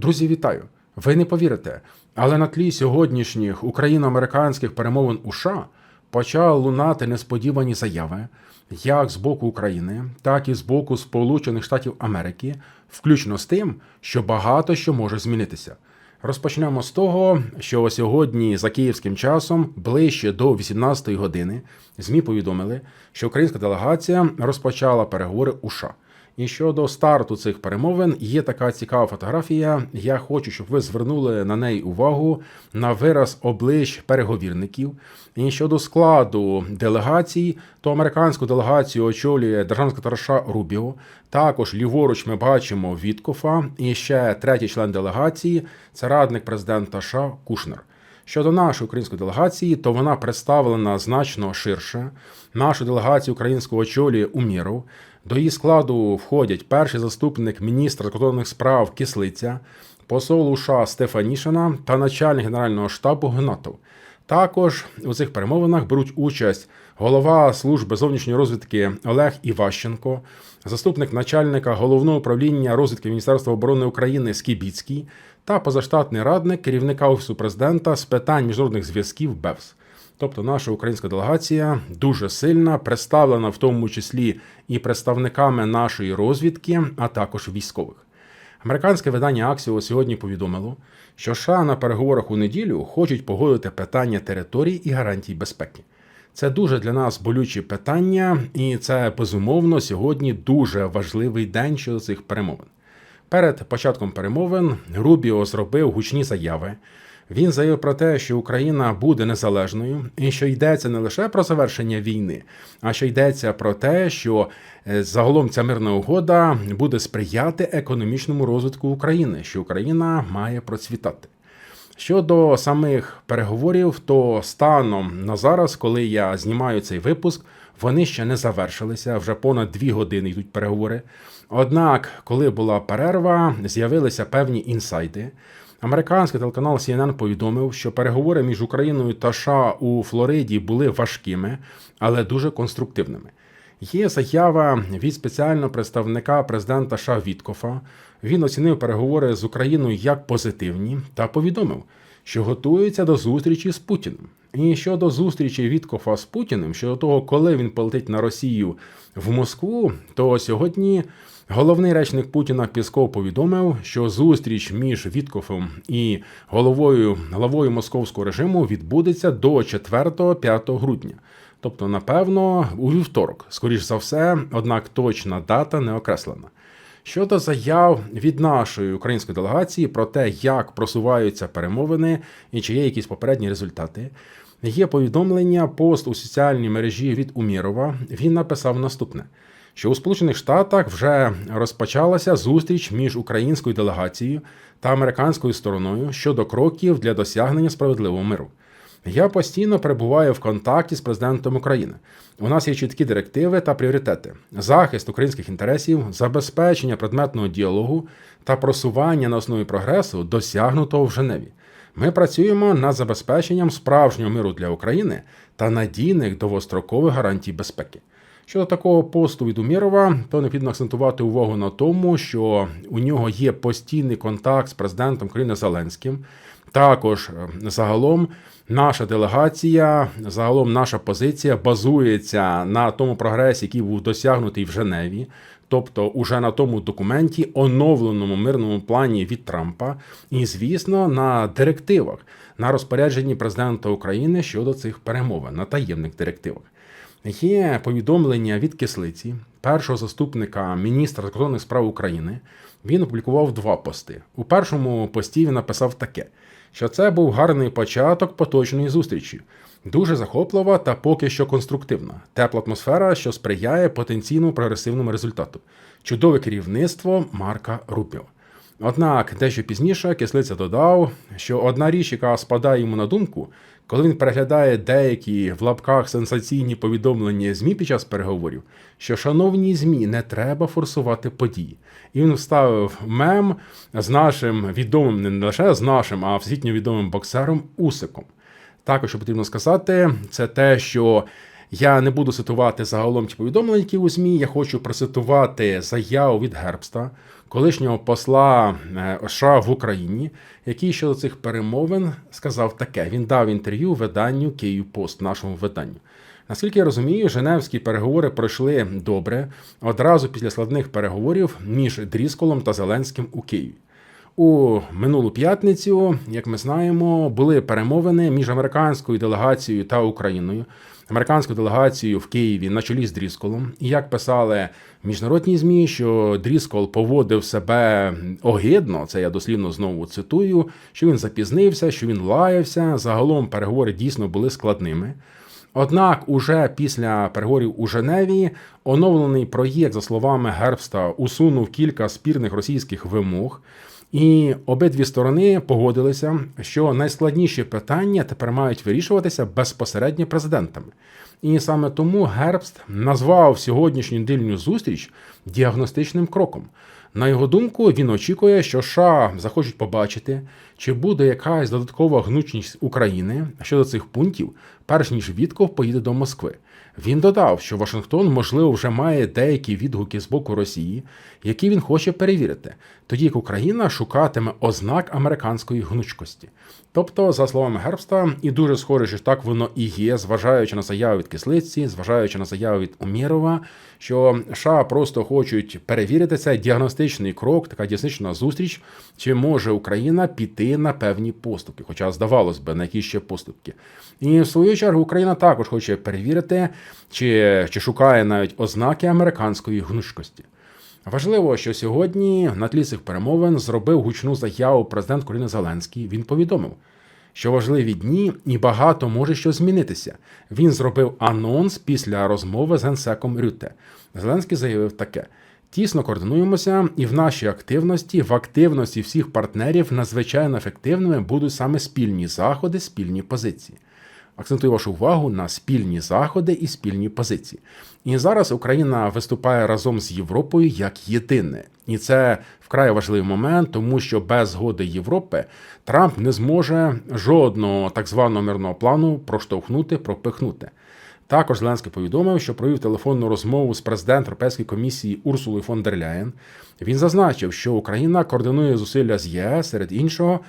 Друзі, вітаю! Ви не повірите, але на тлі сьогоднішніх україно-американських перемовин у США почали лунати несподівані заяви, як з боку України, так і з боку Сполучених Штатів Америки, включно з тим, що багато що може змінитися. Розпочнемо з того, що сьогодні за київським часом, ближче до 18-ї години, ЗМІ повідомили, що українська делегація розпочала переговори у США. І щодо старту цих перемовин є така цікава фотографія. Я хочу, щоб ви звернули на неї увагу на вираз облич переговірників. І щодо складу делегацій, то американську делегацію очолює державний секретар Рубіо. Також ліворуч ми бачимо Віткофа. І ще третій член делегації це радник президента США Кушнер. Щодо нашої української делегації, то вона представлена значно ширше. Нашу делегацію українського очолює Уміров. До її складу входять перший заступник міністра закордонних справ Кислиця, посол США Стефанішина та начальник генерального штабу Гнатов. Також у цих перемовинах беруть участь голова служби зовнішньої розвідки Олег Іващенко, заступник начальника головного управління розвідки Міністерства оборони України Скібіцький та позаштатний радник керівника офісу президента з питань міжнародних зв'язків БЕВС. Тобто наша українська делегація дуже сильна, представлена в тому числі і представниками нашої розвідки, а також військових. Американське видання Axios сьогодні повідомило, що США на переговорах у неділю хочуть погодити питання територій і гарантій безпеки. Це дуже для нас болючі питання, і це безумовно сьогодні дуже важливий день щодо цих перемовин. Перед початком перемовин Рубіо зробив гучні заяви. Він заявив про те, що Україна буде незалежною, і що йдеться не лише про завершення війни, а що йдеться про те, що е, загалом ця мирна угода буде сприяти економічному розвитку України, що Україна має процвітати. Щодо самих переговорів, то станом на зараз, коли я знімаю цей випуск, вони ще не завершилися. Вже понад дві години йдуть переговори. Однак, коли була перерва, з'явилися певні інсайти. Американський телеканал CNN повідомив, що переговори між Україною та США у Флориді були важкими, але дуже конструктивними. Є заява від спеціального представника президента США Віткофа. Він оцінив переговори з Україною як позитивні та повідомив, що готується до зустрічі з Путіним. І щодо зустрічі Віткофа з Путіним, щодо того, коли він полетить на Росію в Москву, то сьогодні головний речник Путіна Пісков повідомив, що зустріч між Віткофом і головою главою московського режиму відбудеться до 4-5 грудня. Тобто, напевно, у вівторок, скоріш за все, однак точна дата не окреслена. Щодо заяв від нашої української делегації про те, як просуваються перемовини і чи є якісь попередні результати, є повідомлення пост у соціальній мережі від Умірова. Він написав наступне: що у Сполучених Штатах вже розпочалася зустріч між українською делегацією та американською стороною щодо кроків для досягнення справедливого миру. Я постійно перебуваю в контакті з президентом України. У нас є чіткі директиви та пріоритети: захист українських інтересів, забезпечення предметного діалогу та просування на основі прогресу, досягнутого в Женеві. Ми працюємо над забезпеченням справжнього миру для України та надійних довгострокових гарантій безпеки. Щодо такого посту від Умірова, то необхідно акцентувати увагу на тому, що у нього є постійний контакт з президентом країни Зеленським. Також е, загалом наша делегація, загалом наша позиція базується на тому прогресі, який був досягнутий в Женеві, тобто уже на тому документі, оновленому мирному плані від Трампа, і, звісно, на директивах, на розпорядженні президента України щодо цих перемовин, на таємних директивах. Є повідомлення від кислиці, першого заступника міністра закордонних справ України. Він опублікував два пости. У першому пості він написав таке: що це був гарний початок поточної зустрічі, дуже захоплива та поки що конструктивна, тепла атмосфера, що сприяє потенційному прогресивному результату, чудове керівництво Марка Рупіо. Однак, дещо пізніше кислиця додав, що одна річ, яка спадає йому на думку, коли він переглядає деякі в лапках сенсаційні повідомлення ЗМІ під час переговорів, що шановні ЗМІ не треба форсувати події. І він вставив мем з нашим відомим, не лише з нашим, а всесвітньо відомим боксером Усиком. Також що потрібно сказати, це те, що Я не буду цитувати загалом ті повідомлення, які у ЗМІ. Я хочу процитувати заяву від Гербста, колишнього посла е, США в Україні, який щодо цих перемовин сказав таке: він дав інтерв'ю виданню Київ Пост, нашому виданню. Наскільки я розумію, Женевські переговори пройшли добре одразу після складних переговорів між Дрісколом та Зеленським у Києві. У минулу п'ятницю, як ми знаємо, були перемовини між американською делегацією та Україною. Американською делегацією в Києві на чолі з Дрісколом. І як писали міжнародні змі, що Дріскол поводив себе огидно, це я дослівно знову цитую, що він запізнився, що він лаявся. Загалом переговори дійсно були складними. Однак, уже після переговорів у Женеві оновлений проєкт, за словами Гербста, усунув кілька спірних російських вимог. І обидві сторони погодилися, що найскладніші питання тепер мають вирішуватися безпосередньо президентами. І саме тому Гербст назвав сьогоднішню недільну зустріч діагностичним кроком. На його думку, він очікує, що США захочуть побачити, чи буде якась додаткова гнучність України щодо цих пунктів, перш ніж Вітков поїде до Москви. Він додав, що Вашингтон, можливо, вже має деякі відгуки з боку Росії, які він хоче перевірити, тоді як Україна шукатиме ознак американської гнучкості. Тобто, за словами Гербста, і дуже схоже, що так воно і є, зважаючи на заяву від кислиці, зважаючи на заяву від Умєрова, що США просто хочуть перевірити цей діагностичний крок, така діагностична зустріч, чи може Україна піти на певні поступки, хоча здавалось би, на які ще поступки. І в свою чергу Україна також хоче перевірити, чи, чи шукає навіть ознаки американської гнучкості. Важливо, що сьогодні на тлі цих перемовин зробив гучну заяву президент України Зеленський. Він повідомив, що важливі дні і багато може що змінитися. Він зробив анонс після розмови з генсеком Рюте. Зеленський заявив таке. Тісно координуємося, і в нашій активності, в активності всіх партнерів надзвичайно ефективними будуть саме спільні заходи, спільні позиції. Акцентую вашу увагу на спільні заходи і спільні позиції. І зараз Україна виступає разом з Європою як єдине, і це вкрай важливий момент, тому що без згоди Європи Трамп не зможе жодного так званого мирного плану проштовхнути, пропихнути. Також Зеленський повідомив, що провів телефонну розмову з президентом Європейської комісії Урсулою фон дер Ляєн. Він зазначив, що Україна координує зусилля з ЄС серед іншого.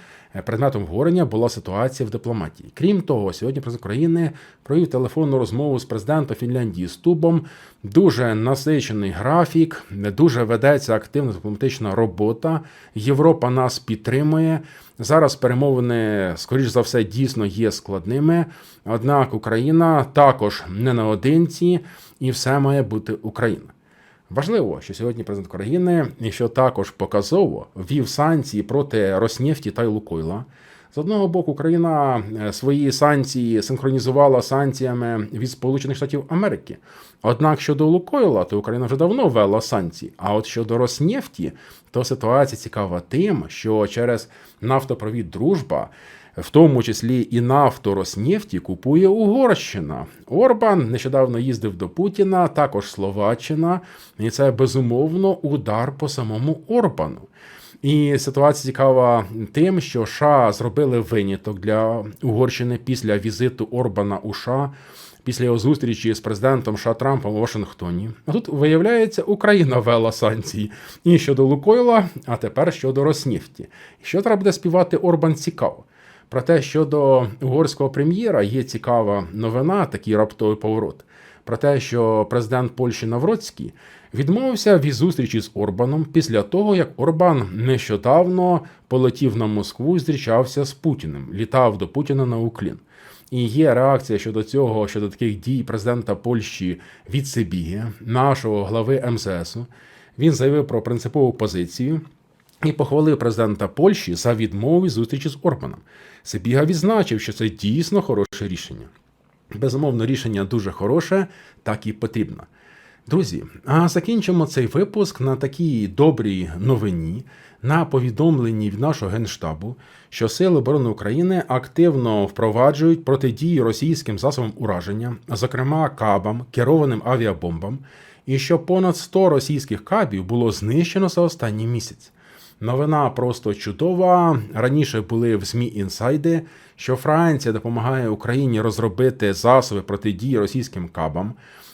Предметом обговорення була ситуація в дипломатії. Крім того, сьогодні президент України провів телефонну розмову з президентом Фінляндії Стубом. Дуже насичений графік, дуже ведеться активна дипломатична робота. Європа нас підтримує. Зараз перемовини, скоріш за все, дійсно є складними. Однак Україна також не наодинці, і все має бути Україна. Важливо, що сьогодні президент країни, і що також показово ввів санкції проти Роснефті та Лукойла. З одного боку, Україна е, свої санкції синхронізувала санкціями від Сполучених Штатів Америки. Однак щодо Лукойла, то Україна вже давно ввела санкції. А от щодо Роснефті, то ситуація цікава тим, що через нафтопровід Дружба в тому числі і нафту Роснефті купує Угорщина. Орбан нещодавно їздив до Путіна, також Словаччина, і це безумовно удар по самому Орбану. І ситуація цікава тим, що США зробили виняток для Угорщини після візиту Орбана у США, після його зустрічі з президентом США Трампом у Вашингтоні. А тут виявляється, Україна вела санкції і щодо Лукойла, а тепер щодо Роснефті. Що треба буде співати Орбан цікаво. Проте щодо угорського прем'єра є цікава новина, такий раптовий поворот. Про те, що президент Польщі Навроцький відмовився від зустрічі з Орбаном після того, як Орбан нещодавно полетів на Москву і зустрічався з Путіним, літав до Путіна на Уклін. І є реакція щодо цього, щодо таких дій президента Польщі від Сибіги, нашого глави МЗСу. Він заявив про принципову позицію і похвалив президента Польщі за відмову зустрічі з Орбаном. Сибіга відзначив, що це дійсно хороше рішення. Безумовно, рішення дуже хороше, так і потрібно. Друзі, а закінчимо цей випуск на такій добрій новині, на повідомленні від нашого генштабу, що Сили оборони України активно впроваджують протидії російським засобам ураження, зокрема кабам, керованим авіабомбам, і що понад 100 російських кабів було знищено за останній місяць. Новина просто чудова. Раніше були в ЗМІ інсайди, що Франція допомагає Україні розробити засоби протидії російським кабам.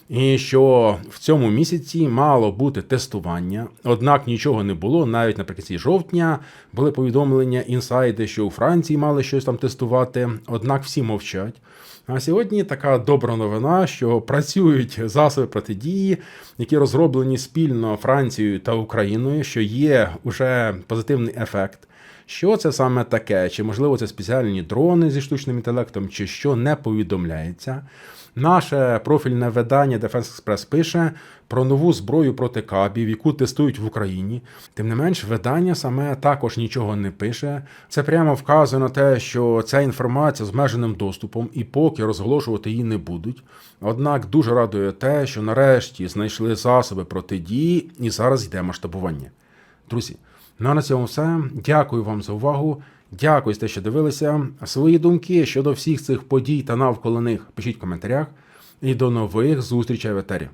І що в цьому місяці мало бути тестування, однак нічого не було. Навіть наприкінці жовтня були повідомлення інсайди, що у Франції мали щось там тестувати, однак всі мовчать. А сьогодні така добра новина, що працюють засоби протидії, які розроблені спільно Францією та Україною, що є уже позитивний ефект. Що це саме таке? Чи можливо це спеціальні дрони зі штучним інтелектом, чи що не повідомляється? Наше профільне видання Defense Express пише про нову зброю проти кабів, яку тестують в Україні. Тим не менш, видання саме також нічого не пише. Це прямо вказує на те, що ця інформація з обмеженим доступом і поки розголошувати її не будуть. Однак дуже радує те, що нарешті знайшли засоби протидії, і зараз йде масштабування. Друзі, ну а на цьому все. Дякую вам за увагу. Дякую за те, що дивилися. Свої думки щодо всіх цих подій та навколо них пишіть в коментарях. І до нових зустрічей в етері.